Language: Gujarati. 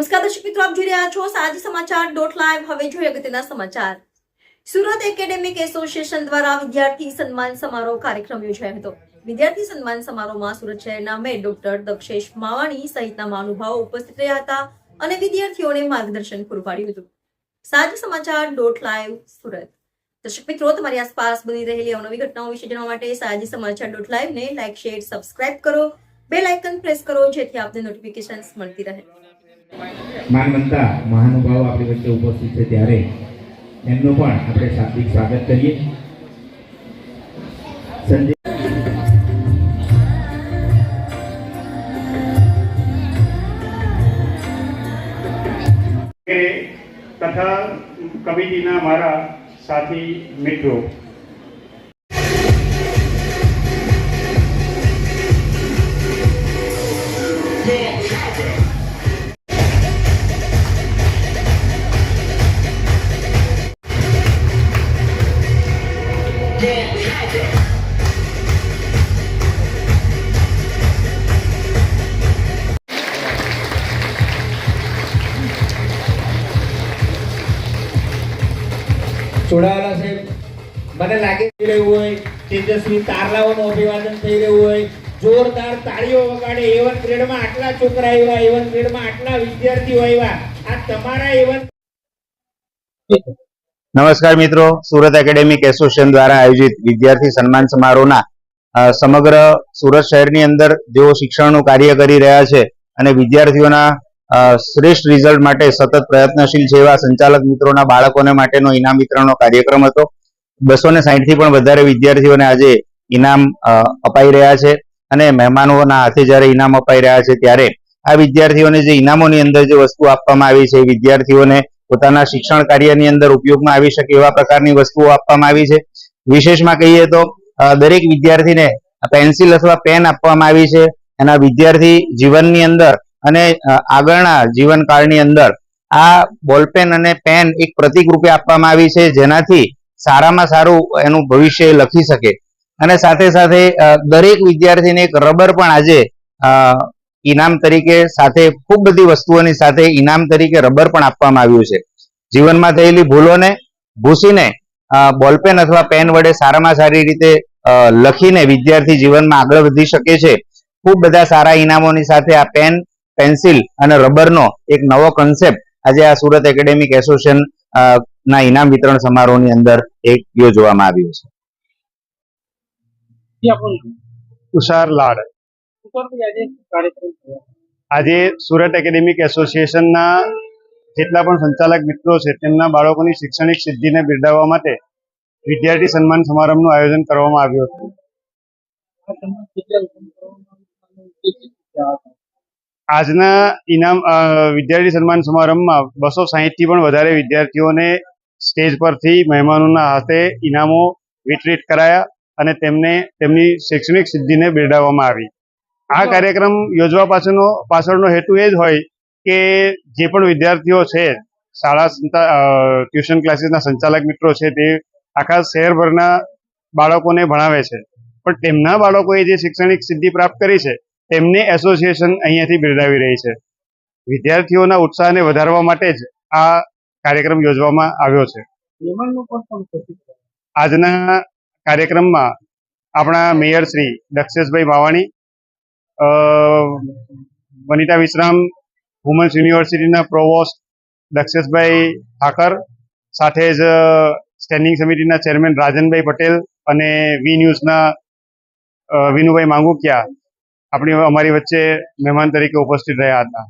નમસ્કાર દર્શક મિત્રો, આપ જોઈ રહ્યા છો સાજી સમાચાર ડોટ લાઈવ હવે જોઈએ અગત્યના સમાચાર. સુરત એકેડેમિક એસોસિએશન દ્વારા વિદ્યાર્થી સન્માન સમારોહ કાર્યક્રમ યોજાયો હતો. વિદ્યાર્થી સન્માન સમારોહમાં સુરત શહેરના મેયર ડોક્ટર દક્ષેશ માવાણી સહિતના મહાનુભાવો ઉપસ્થિત રહ્યા હતા અને વિદ્યાર્થીઓને માર્ગદર્શન પૂરું પાડ્યું હતું. સાજી સમાચાર ડોટ લાઈવ સુરત. દર્શક મિત્રો, તમારી આસપાસ બની રહેલી અવનવી ઘટનાઓ વિશે જાણવા માટે સાજી સમાચાર ડોટ લાઈવને લાઈક શેર સબસ્ક્રાઇબ કરો. બે લાઇકન પ્રેસ કરો જેથી આપને નોટિફિકેશન મળતી રહે. માનવંતા, મહાનુભાવો આપણી વચ્ચે ઉપસ્થિત છે ત્યારે. એમનું પણ આપણે શાબ્દિક સ્વાગત કરીએ. સંજય તથા કમિટીના મારા સાથી મિત્રો જોડાયેલા છે. મને લાગી રહ્યું હોય, તેજસ્વી તારલાઓનું અભિવાદન થઈ રહ્યું હોય, જોરદાર તાળીઓ વગાડે એવન ગ્રેડમાં આટલા છોકરા આવ્યા એવન ગ્રેડમાં આટલા વિદ્યાર્થીઓ આવ્યા આ તમારા એવન નમસ્કાર મિત્રો, સુરત એકેડેમિક એસોસિએશન દ્વારા આયોજિત વિદ્યાર્થી સન્માન સમારોહના સમગ્ર સુરત શહેરની અંદર જેઓ શિક્ષણનું કાર્ય કરી રહ્યા છે અને વિદ્યાર્થીઓના શ્રેષ્ઠ રિઝલ્ટ માટે સતત પ્રયત્નશીલ છે એવા સંચાલક મિત્રોના બાળકોને માટેનો ઇનામ વિતરણનો કાર્યક્રમ હતો. બસો ને થી પણ વધારે વિદ્યાર્થીઓને આજે ઇનામ અપાઈ રહ્યા છે અને મહેમાનોના હાથે જ્યારે ઇનામ અપાઈ રહ્યા છે ત્યારે આ વિદ્યાર્થીઓને જે ઇનામોની અંદર જે વસ્તુ આપવામાં આવી છે વિદ્યાર્થીઓને પોતાના શિક્ષણ કાર્યની અંદર ઉપયોગમાં આવી શકે એવા પ્રકારની વસ્તુઓ આપવામાં આવી છે. વિશેષમાં કહીએ તો દરેક વિદ્યાર્થીને પેન્સિલ અથવા પેન આપવામાં આવી છે. એના વિદ્યાર્થી જીવનની અંદર અને આગળના જીવનકાળની અંદર આ બોલપેન અને પેન એક પ્રતિક રૂપે આપવામાં આવી છે, જેનાથી સારામાં સારું એનું ભવિષ્ય લખી શકે. અને સાથે સાથે દરેક વિદ્યાર્થીને એક રબર પણ આજે ઇનામ તરીકે સાથે ખૂબ બધી વસ્તુઓની સાથે ઇનામ તરીકે રબર પણ આપવામાં આવ્યું છે. જીવનમાં થયેલી ભૂલોને ભૂસીને બોલપેન અથવા પેન વડે સારામાં સારી રીતે લખીને વિદ્યાર્થી જીવનમાં આગળ વધી શકે છે. ખૂબ બધા સારા ઇનામોની સાથે આ પેન પેન્સિલ અને રબરનો એક નવો કન્સેપ્ટ આજે આ સુરત એકેડેમિક એસોસિએશન ના ઇનામ વિતરણ સમારોહની અંદર એક યોજવામાં આવ્યો છે. તુષાર લાડ. આજે સુરત એકેડેમિક એસોસિએશનના જેટલા પણ સંચાલક મિત્રો છે તેમના બાળકોની શૈક્ષણિક સિદ્ધિને બિરદાવવા માટે વિદ્યાર્થી સન્માન સમારંભનું આયોજન કરવામાં આવ્યું હતું. આજના ઇનામ વિદ્યાર્થી સન્માન સમારંભમાં બસો સાહીઠથી પણ વધારે વિદ્યાર્થીઓને સ્ટેજ પરથી મહેમાનોના હાથે ઇનામો વિતરિત કરાયા અને તેમને તેમની શૈક્ષણિક સિદ્ધિને બિરદાવવામાં આવી. આ કાર્યક્રમ યોજવા પાછળનો પાછળનો હેતુ એ જ હોય કે જે પણ વિદ્યાર્થીઓ છે શાળા ટ્યુશન ક્લાસીસના સંચાલક મિત્રો છે તે આખા શહેરભરના બાળકોને ભણાવે છે. પણ તેમના બાળકોએ જે શૈક્ષણિક સિદ્ધિ પ્રાપ્ત કરી છે તેમને એસોસિએશન અહીંયાથી બિરદાવી રહી છે. વિદ્યાર્થીઓના ઉત્સાહને વધારવા માટે જ આ કાર્યક્રમ યોજવામાં આવ્યો છે. આજના કાર્યક્રમમાં આપણા મેયર શ્રી દક્ષેશભાઈ માવાણી વનિતા વિશ્રામ વુમન્સ યુનિવર્સિટીના પ્રોવોસ્ટ દક્ષેશભાઈ ઠાકર સાથે જ સ્ટેન્ડિંગ સમિતિના ચેરમેન રાજનભાઈ પટેલ અને વી ન્યૂઝના વિનુભાઈ માંગુકિયા આપણી અમારી વચ્ચે મહેમાન તરીકે ઉપસ્થિત રહ્યા હતા.